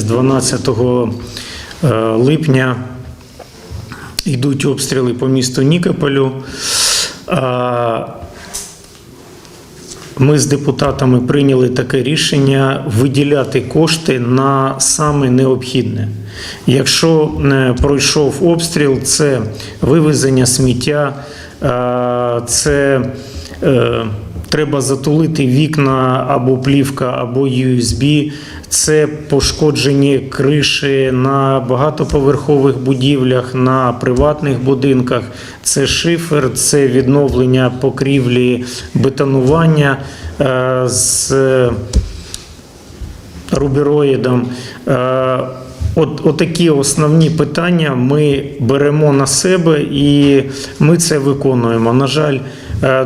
З 12 е, липня йдуть обстріли по місту Нікополю. Ми з депутатами прийняли таке рішення виділяти кошти на саме необхідне. Якщо пройшов обстріл, це вивезення сміття, е, це е, треба затулити вікна або плівка, або USB. Це пошкоджені криші на багатоповерхових будівлях, на приватних будинках. Це шифер, це відновлення покрівлі, бетонування е, з рубероїдом. Е, От, отакі основні питання ми беремо на себе і ми це виконуємо. На жаль,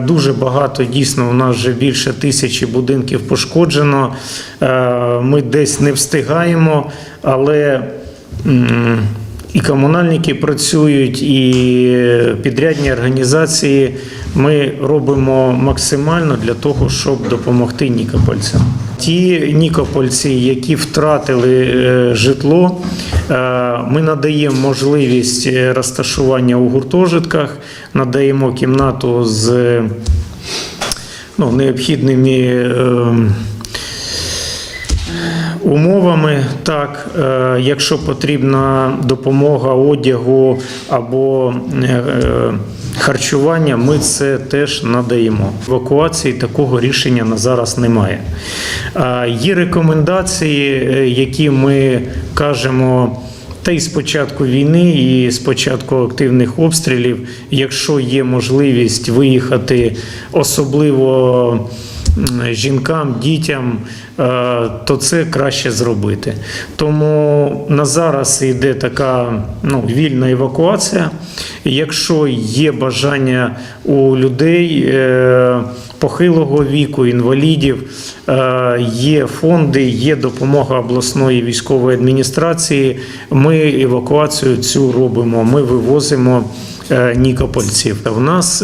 дуже багато дійсно у нас вже більше тисячі будинків пошкоджено. Е, Ми десь не встигаємо, але і комунальники працюють, і підрядні організації. Ми робимо максимально для того, щоб допомогти нікопольцям. Ті нікопольці, які втратили е, житло, е, ми надаємо можливість е, розташування у гуртожитках, надаємо кімнату з ну, необхідними. Умовами так, е, якщо потрібна допомога одягу або е, е, харчування, ми це теж надаємо. Евакуації такого рішення на зараз немає. Є рекомендації, які ми кажемо. Та й з початку війни, і з початку активних обстрілів, якщо є можливість виїхати, особливо жінкам, дітям, е, то це краще зробити. Тому на зараз йде така ну, вільна евакуація. Якщо є бажання у людей е, похилого віку, інвалідів, е, є фонди, є допомога обласної військової адміністрації. Ми евакуацію цю робимо. Ми вивозимо нікопольців. У нас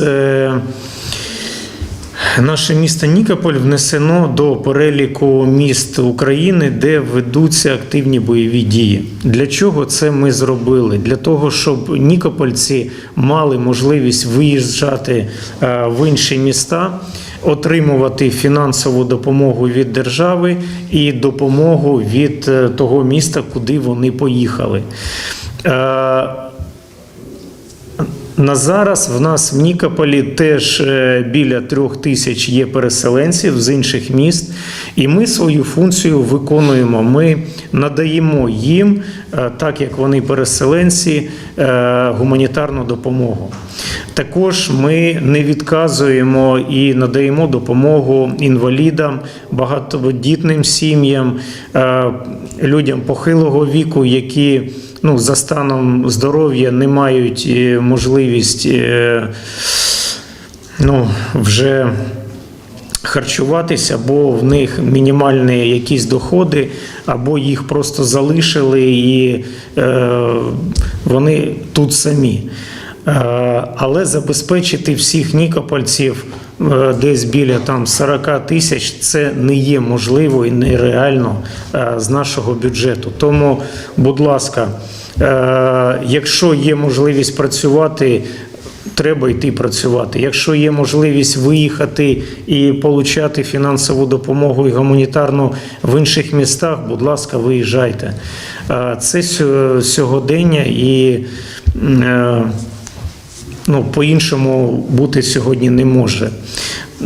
Наше місто Нікополь внесено до переліку міст України, де ведуться активні бойові дії. Для чого це ми зробили? Для того, щоб нікопольці мали можливість виїжджати е, в інші міста, отримувати фінансову допомогу від держави і допомогу від е, того міста, куди вони поїхали. На зараз в нас в Нікополі теж е, біля трьох тисяч є переселенців з інших міст, і ми свою функцію виконуємо. Ми надаємо їм, так як вони переселенці, е, гуманітарну допомогу. Також ми не відказуємо і надаємо допомогу інвалідам, багатодітним сім'ям, е, людям похилого віку, які ну, за станом здоров'я не мають е, можливість е, ну, вже харчуватися, або в них мінімальні якісь доходи, або їх просто залишили і е, вони тут самі. Е, Але забезпечити всіх нікопольців е, десь біля там 40 тисяч це не є можливо і нереально з нашого бюджету. Тому, будь ласка, якщо є можливість працювати. Треба йти працювати. Якщо є можливість виїхати і отримати фінансову допомогу і гуманітарну в інших містах, будь ласка, виїжджайте. Це сьогодення і е, ну, по-іншому бути сьогодні не може.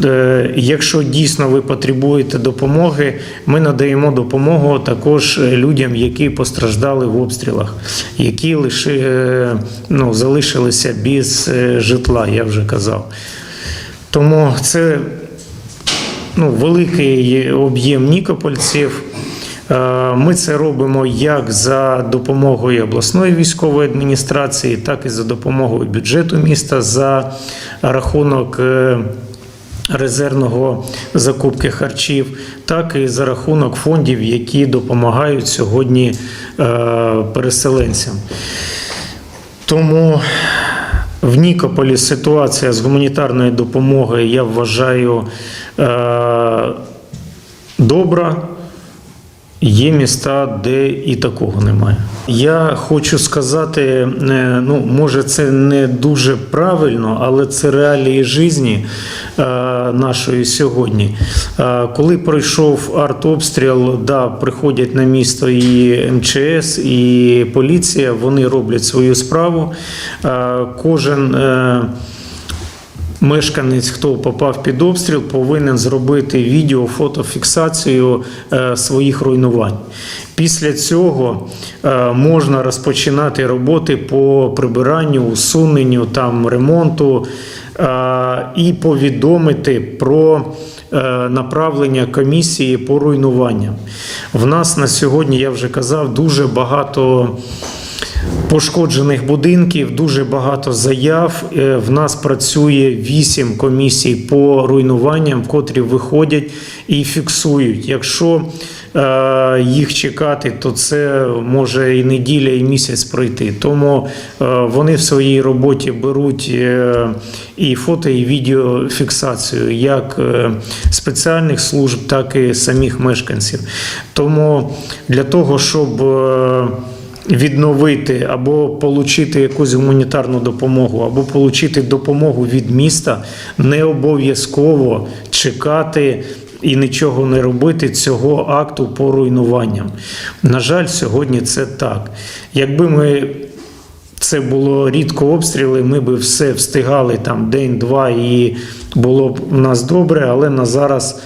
Е, Якщо дійсно ви потребуєте допомоги, ми надаємо допомогу також людям, які постраждали в обстрілах, які лиши, е, ну, залишилися без е, житла, я вже казав. Тому це ну, великий об'єм нікопольців. Е, Ми це робимо як за допомогою обласної військової адміністрації, так і за допомогою бюджету міста за рахунок е, резервного закупки харчів, так і за рахунок фондів, які допомагають сьогодні е, переселенцям. Тому в Нікополі ситуація з гуманітарною допомогою, я вважаю, е, добра. Є міста, де і такого немає. Я хочу сказати, е, ну може це не дуже правильно, але це реалії житті е, нашої сьогодні. Е, Коли пройшов артобстріл, да, приходять на місто і МЧС, і поліція, вони роблять свою справу. Кожен Мешканець, хто попав під обстріл, повинен зробити відео, фотофіксацію е, своїх руйнувань. Після цього е, можна розпочинати роботи по прибиранню, усуненню, там, ремонту е, і повідомити про направлення комісії по руйнуванням. В нас на сьогодні, я вже казав, дуже багато пошкоджених будинків, дуже багато заяв. Е, В нас працює вісім комісій по руйнуванням, котрі виходять і фіксують. Якщо е, їх чекати, то це може і неділя, і місяць пройти. Тому е, вони в своїй роботі беруть і фото, і відеофіксацію як спеціальних служб, так і самих мешканців. Тому для того, щоб відновити або отримати якусь гуманітарну допомогу, або отримати допомогу від міста, не обов'язково чекати. І нічого не робити цього акту по руйнуванням. На жаль, сьогодні це так. Якби ми це було рідко обстріли, ми би все встигали там день-два, і було б у нас добре, але на зараз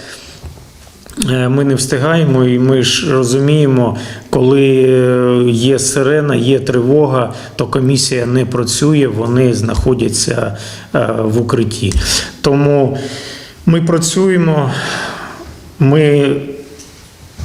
ми не встигаємо, і ми ж розуміємо, коли е, є сирена, є тривога, то комісія не працює, вони знаходяться е, в укритті. Тому ми працюємо, ми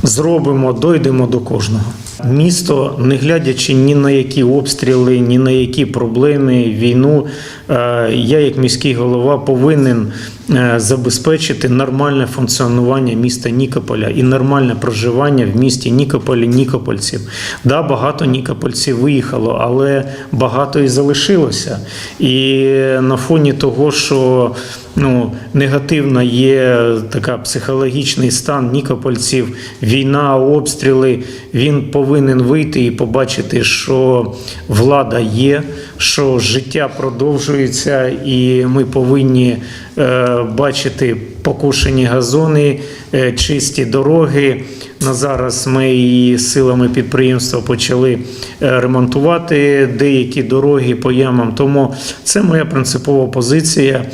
зробимо, дойдемо до кожного. Місто, не глядячи ні на які обстріли, ні на які проблеми, війну, е, я, як міський голова, повинен е, забезпечити нормальне функціонування міста Нікополя і нормальне проживання в місті Нікополі, Нікопольців. Да, багато Нікопольців виїхало, але багато і залишилося. І на фоні того, що ну, негативна є така психологічний стан нікопольців, війна, обстріли. Він повинен вийти і побачити, що влада є, що життя продовжується, і ми повинні е, бачити покушені газони, е, чисті дороги. На зараз ми і силами підприємства почали е, ремонтувати деякі дороги по ямам. Тому це моя принципова позиція.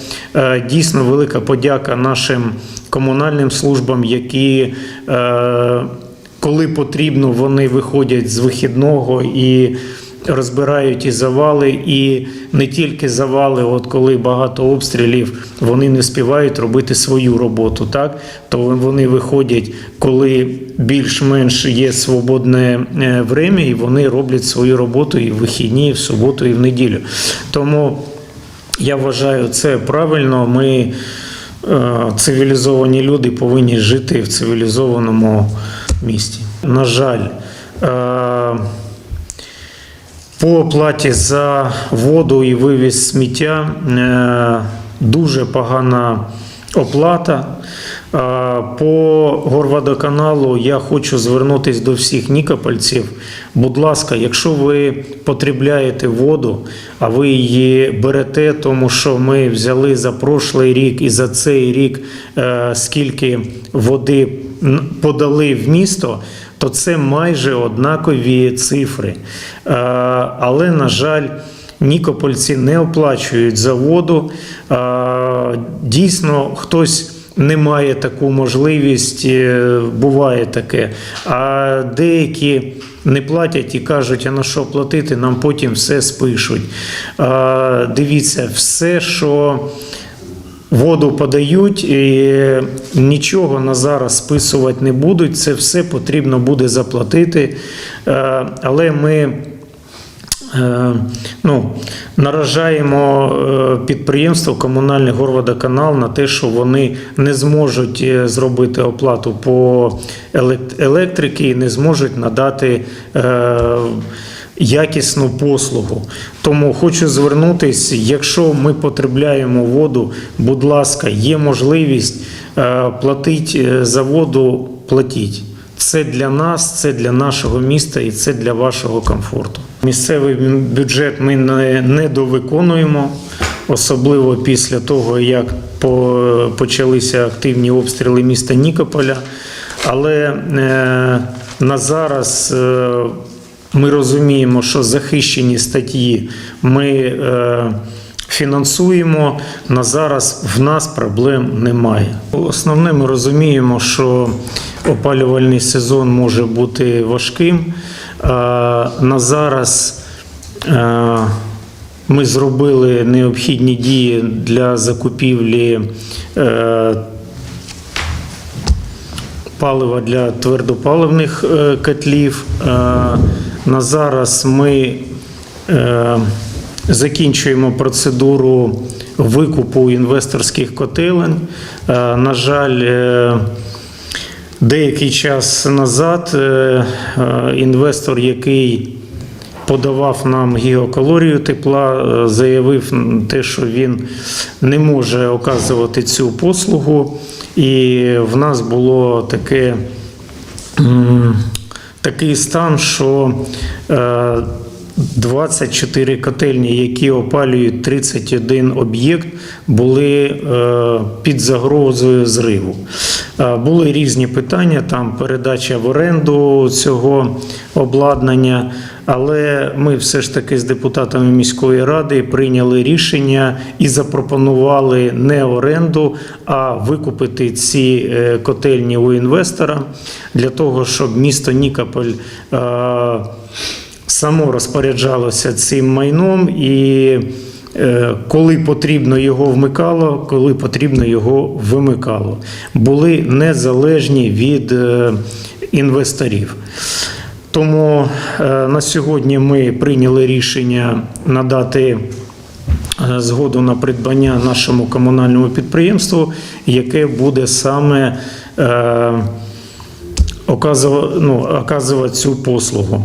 Дійсно, велика подяка нашим комунальним службам, які коли потрібно, вони виходять з вихідного і розбирають і завали, і не тільки завали, от коли багато обстрілів, вони не співають робити свою роботу, так то вони виходять, коли більш-менш є свободне е, время, і вони роблять свою роботу і в вихідні, і в суботу, і в неділю. Тому я вважаю це правильно. Ми е, цивілізовані люди повинні жити в цивілізованому місті. На жаль, е, по оплаті за воду і вивіз сміття е, дуже погана оплата. По горводоканалу я хочу звернутися до всіх нікопольців. Будь ласка, якщо ви потребляєте воду, а ви її берете, тому що ми взяли за прошлий рік і за цей рік е, скільки води подали в місто, то це майже однакові цифри. Е, Але, на жаль, Нікопольці не оплачують за воду. Е, Дійсно, хтось не має таку можливість, е, буває таке. А деякі не платять і кажуть, а на що платити, нам потім все спишуть. Е, Дивіться, все, що воду подають, і нічого на зараз списувати не будуть. Це все потрібно буде заплатити. Е, Але ми ну, наражаємо е, підприємство комунальний горводоканал на те, що вони не зможуть е, зробити оплату по елект- електрики і не зможуть надати е, якісну послугу. Тому хочу звернутися, якщо ми потребляємо воду, будь ласка, є можливість е, платити за воду, платіть. Це для нас, це для нашого міста і це для вашого комфорту. Місцевий бюджет ми не, довиконуємо, особливо після того, як почалися активні обстріли міста Нікополя. Але е, на зараз е, ми розуміємо, що захищені статті ми е, фінансуємо. На зараз в нас проблем немає. Основне, ми розуміємо, що опалювальний сезон може бути важким. На зараз е, ми зробили необхідні дії для закупівлі е, палива для твердопаливних е, котлів. На зараз ми закінчуємо процедуру викупу інвесторських котелень. На жаль, деякий час назад е, е, інвестор, який подавав нам геокалорію тепла, е, заявив те, що він не може оказувати цю послугу. І в нас було таке, такий стан, що 24 котельні, які опалюють 31 об'єкт, були е, під загрозою зриву. Е, Були різні питання, там передача в оренду цього обладнання, але ми все ж таки з депутатами міської ради прийняли рішення і запропонували не оренду, а викупити ці е, котельні у інвестора для того, щоб місто Нікополь. Само розпоряджалося цим майном і е, коли потрібно його вмикало, коли потрібно його вимикало. Були незалежні від е, інвесторів. Тому е, на сьогодні ми прийняли рішення надати згоду на придбання нашому комунальному підприємству, яке буде саме е, оказувати, ну, цю послугу.